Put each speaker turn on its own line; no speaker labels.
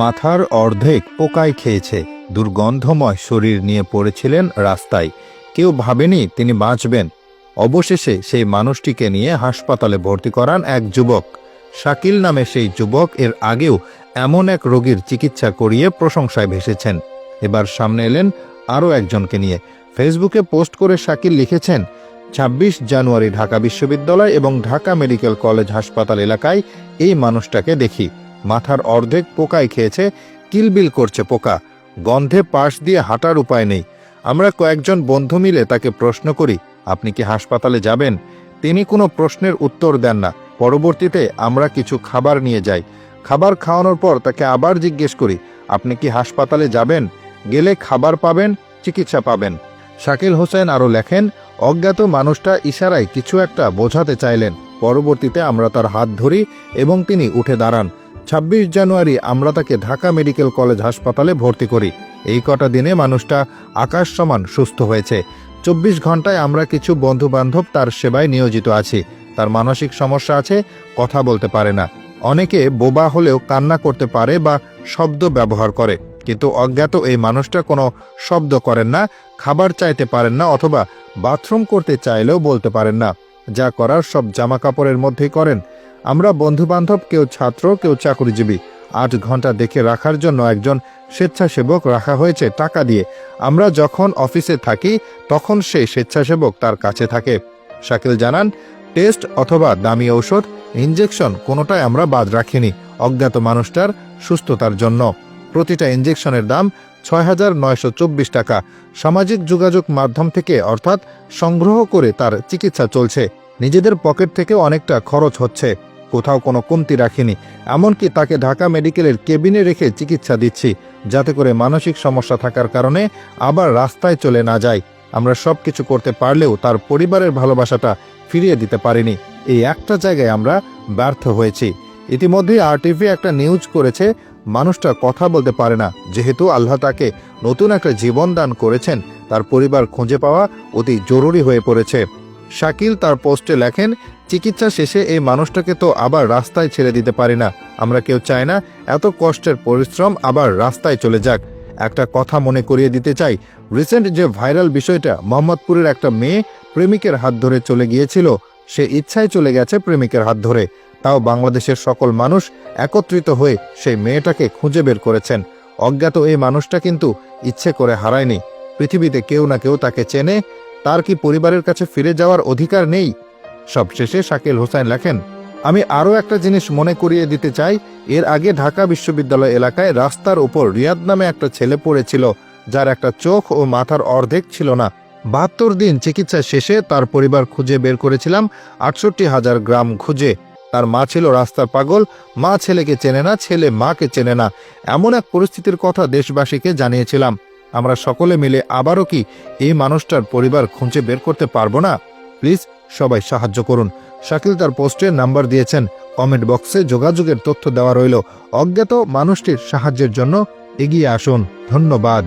মাথার অর্ধেক পোকায় খেয়েছে। দুর্গন্ধময় শরীর নিয়ে পড়েছিলেন রাস্তায়। কেউ ভাবেনি তিনি বাঁচবেন। অবশেষে সেই মানুষটিকে নিয়ে হাসপাতালে ভর্তি করান এক যুবক। শাকিল নামে সেই যুবক এর আগেও এমন এক রোগীর চিকিৎসা করিয়ে প্রশংসায় ভেসেছেন। এবার সামনে এলেন আরও একজনকে নিয়ে। ফেসবুকে পোস্ট করে শাকিল লিখেছেন, ছাব্বিশ জানুয়ারি ঢাকা বিশ্ববিদ্যালয় এবং ঢাকা মেডিকেল কলেজ হাসপাতাল এলাকায় এই মানুষটাকে দেখি। মাথার অর্ধেক পোকায় খেয়েছে, কিলবিল করছে পোকা। গন্ধে পাশ দিয়ে হাঁটার উপায় নেই। আমরা কয়েকজন বন্ধু মিলে তাকে প্রশ্ন করি, আপনি কি হাসপাতালে যাবেন? তিনি কোনো প্রশ্নের উত্তর দেন না। পরবর্তীতে আমরা কিছু খাবার নিয়ে যাই। খাবার খাওয়ানোর পর তাকে আবার জিজ্ঞেস করি, আপনি কি হাসপাতালে যাবেন? গেলে খাবার পাবেন, চিকিৎসা পাবেন? শাকিল হোসেন আরও লেখেন, অজ্ঞাত মানুষটা ইশারায় কিছু একটা বোঝাতে চাইলেন। পরবর্তীতে আমরা তার হাত ধরি এবং তিনি উঠে দাঁড়ান। ছাব্বিশ জানুয়ারি আমরা তাকে ঢাকা মেডিকেল কলেজ হাসপাতালে ভর্তি করি। এই কটা দিনে মানুষটা আকাশ সমান সুস্থ হয়েছে। চব্বিশ ঘন্টায় আমরা কিছু বন্ধু বান্ধব তার সেবায় নিয়োজিত আছি। তার মানসিক সমস্যা আছে, কথা বলতে পারে না। অনেকে বোবা হলেও কান্না করতে পারে বা শব্দ ব্যবহার করে। কিন্তু অজ্ঞাত এই মানুষটা কোনো শব্দ করেন না, খাবার চাইতে পারেন না অথবা বাথরুম করতে চাইলেও বলতে পারেন না। যা করার সব জামা কাপড়ের মধ্যেই করেন। আমরা বন্ধু বান্ধব কেউ ছাত্র, কেউ চাকরিজীবী। আট ঘণ্টা দেখে রাখার জন্য একজন স্বেচ্ছাসেবক রাখা হয়েছে টাকা দিয়ে। আমরা যখন অফিসে থাকি, তখন সেই স্বেচ্ছাসেবক তার কাছে থাকে। শাকিল জানান, টেস্ট অথবা দামি ঔষধ ইঞ্জেকশন কোনোটাই আমরা বাদ রাখিনি। অজ্ঞাত মানুষটার সুস্থতার জন্য। প্রতিটা ইঞ্জেকশনের দাম ছয় হাজার নয়শো চব্বিশ টাকা। সামাজিক যোগাযোগ মাধ্যম থেকে অর্থাৎ সংগ্রহ করে তার চিকিৎসা চলছে। নিজেদের পকেট থেকে অনেকটা খরচ হচ্ছে। কোথাও কোনো কমতি রাখিনি। এমনকি তাকে ঢাকা মেডিকেলের কেবিনে রেখে চিকিৎসা দিচ্ছি। যাতে করে মানসিক সমস্যা থাকার কারণে আবার রাস্তায় চলে না যায় আমরা সব কিছু করতে পারলেও তার পরিবারের ভালোবাসাটা ফিরিয়ে দিতে পারিনি। এই একটা জায়গায় আমরা ব্যর্থ হয়েছি। ইতিমধ্যে আরটিভি একটা নিউজ করেছে, মানুষটা কথা বলতে পারে না। যেহেতু আল্লাহ তাকে নতুন একটা জীবন দান করেছেন, তার পরিবার খুঁজে পাওয়া অতি জরুরি হয়ে পড়েছে। শাকিল তার পোস্টে লেখেন, চিকিৎসা শেষে এই মানুষটাকে তো আবার রাস্তায় ছেড়ে দিতে পারি না। আমরা কেউ চাই না, এত কষ্টের পরিশ্রম আবার রাস্তায় চলে যাক। একটা কথা মনে করিয়ে দিতে চাই, রিসেন্ট যে ভাইরাল বিষয়টা মোহাম্মদপুরের একটা মেয়ে প্রেমিকের হাত ধরে চলে গিয়েছিল, সে ইচ্ছায় চলে গেছে প্রেমিকের হাত ধরে। তাও বাংলাদেশের সকল মানুষ একত্রিত হয়ে সেই মেয়েটাকে খুঁজে বের করেছেন। অজ্ঞাত এই মানুষটা কিন্তু ইচ্ছে করে হারায়নি। পৃথিবীতে কেউ না কেউ তাকে চেনে তার কি পরিবারের কাছে ফিরে যাওয়ার অধিকার নেই? সবশেষে শাকিল হোসেন লেখেন, আমি আরও একটা জিনিস মনে করিয়ে দিতে চাই। এর আগে ঢাকা বিশ্ববিদ্যালয় এলাকায় রাস্তার উপর রিয়াদ নামে একটা ছেলে পড়েছিল, যার একটা চোখ ও মাথার অর্ধেক ছিল না। বাহাত্তর দিন চিকিৎসা শেষে তার পরিবার খুঁজে বের করেছিলাম, আটষট্টি হাজার গ্রাম খুঁজে। তার মা ছিল রাস্তার পাগল, মা ছেলেকে চেনে না, ছেলে মাকে চেনে না। এমন এক পরিস্থিতির কথা দেশবাসীকে জানিয়েছিলাম। আমরা সকলে মিলে আবারও কি এই মানুষটার পরিবার খুঁজে বের করতে পারব না? প্লিজ, সবাই সাহায্য করুন। শাকিল তার পোস্টের নাম্বার দিয়েছেন। কমেন্ট বক্সে যোগাযোগের তথ্য দেওয়া রইল। অজ্ঞাত মানুষটির সাহায্যের জন্য এগিয়ে আসুন। ধন্যবাদ।